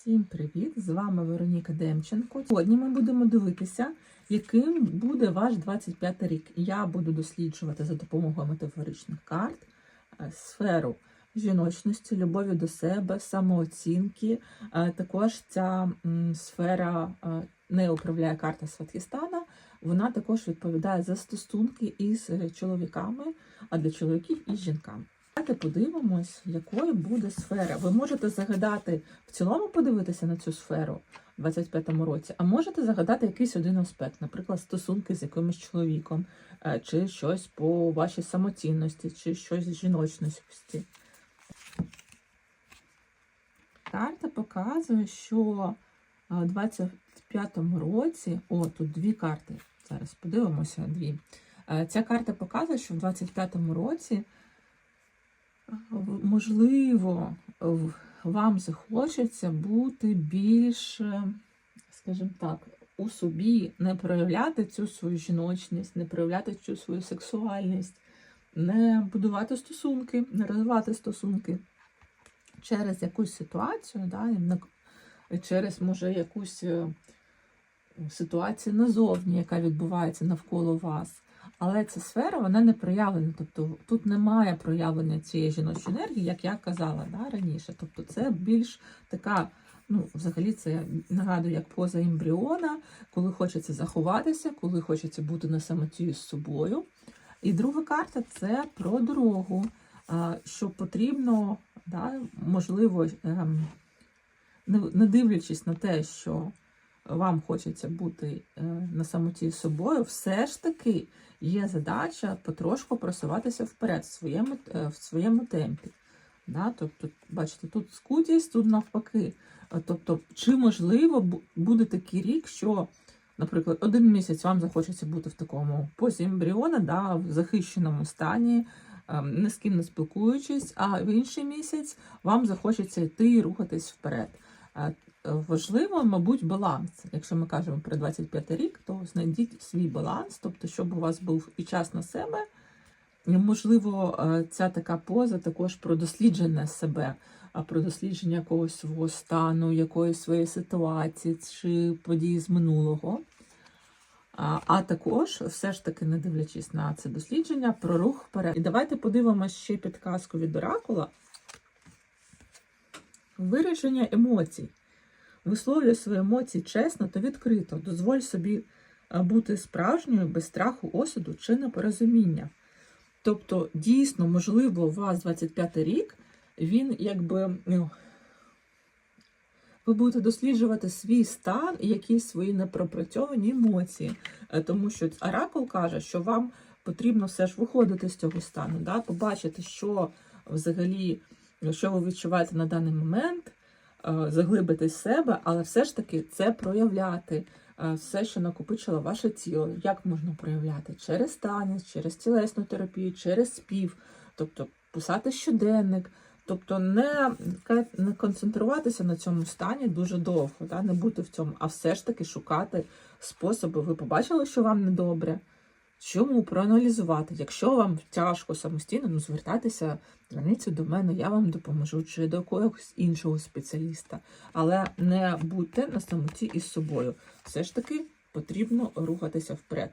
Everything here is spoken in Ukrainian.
Всім привіт! З вами Вероніка Демченко. Сьогодні ми будемо дивитися, яким буде ваш 25 рік. Я буду досліджувати за допомогою метафоричних карт е, сферу жіночності, любові до себе, самооцінки. Е, Також ця сфера е, не управляє карта Сватхістана. Вона також відповідає за стосунки із чоловіками, а для чоловіків і жінками. Давайте подивимось, якою буде сфера. Ви можете загадати в цілому подивитися на цю сферу у 25-му році, а можете загадати якийсь один аспект, наприклад, стосунки з якимось чоловіком, е, чи щось по вашій самоцінності, чи щось з жіночності. Карта показує, що е, у 25-му році, о, тут дві карти. Зараз подивимося дві. Е, Ця карта показує, що в 25-му році в- можливо, вам захочеться бути більш, скажімо так, у собі, не проявляти цю свою жіночність, не проявляти цю свою сексуальність, не будувати стосунки, не розвивати стосунки через якусь ситуацію, да, через, може, якусь е, ситуацію назовні, яка відбувається навколо вас. Але ця сфера вона не проявлена. Тобто тут немає проявлення цієї жіночої енергії, як я казала да, раніше. Тобто це більш така, ну, взагалі, це я нагадую, як поза ембріона, коли хочеться заховатися, коли хочеться бути на самоті з собою. І друга карта це про дорогу, що потрібно, да, можливо, ем, не дивлячись на те, що вам хочеться бути е, на самоті з собою, все ж таки є задача потрошку просуватися вперед в своєму, е, в своєму темпі. Да? Тобто, бачите, тут скутість, тут навпаки. Е, Тобто, чи можливо буде такий рік, що, наприклад, один місяць вам захочеться бути в такому позі да, в захищеному стані, ем, ні з ким не спілкуючись, а в інший місяць вам захочеться йти і рухатись вперед. Важливо, мабуть, баланс. Якщо ми кажемо про 25 рік, то знайдіть свій баланс, тобто, щоб у вас був і час на себе. І, можливо, е, ця така поза також про дослідження себе, про дослідження якогось свого стану, якоїсь своєї ситуації чи події з минулого. А також, все ж таки, не дивлячись на це дослідження, про рух вперед. І давайте подивимося ще підказку від Оракула. Вираження емоцій. Висловлюй свої емоції чесно та відкрито. Дозволь собі бути справжньою без страху осуду чи непорозуміння. Тобто, дійсно, можливо, у вас 25 рік, він якби. ну, Ви будете досліджувати свій стан і якісь свої непропрацьовані емоції. Е, Тому що Оракул каже, що вам потрібно все ж виходити з цього стану, да? побачити, що взагалі, що ви відчуваєте на даний момент, е, заглибитись в себе, але все ж таки це проявляти. е, Все, що накопичило ваше тіло, як можна проявляти? Через танець, через тілесну терапію, через спів, тобто писати щоденник, тобто не, не концентруватися на цьому стані дуже довго, да? не бути в цьому, а все ж таки шукати способи. Ви побачили, що вам недобре? Чому проаналізувати? Якщо вам тяжко самостійно, ну звертайтеся, зверніться до мене, я вам допоможу, чи до якогось іншого спеціаліста. Але не будьте на самоті із собою. Все ж таки потрібно рухатися вперед.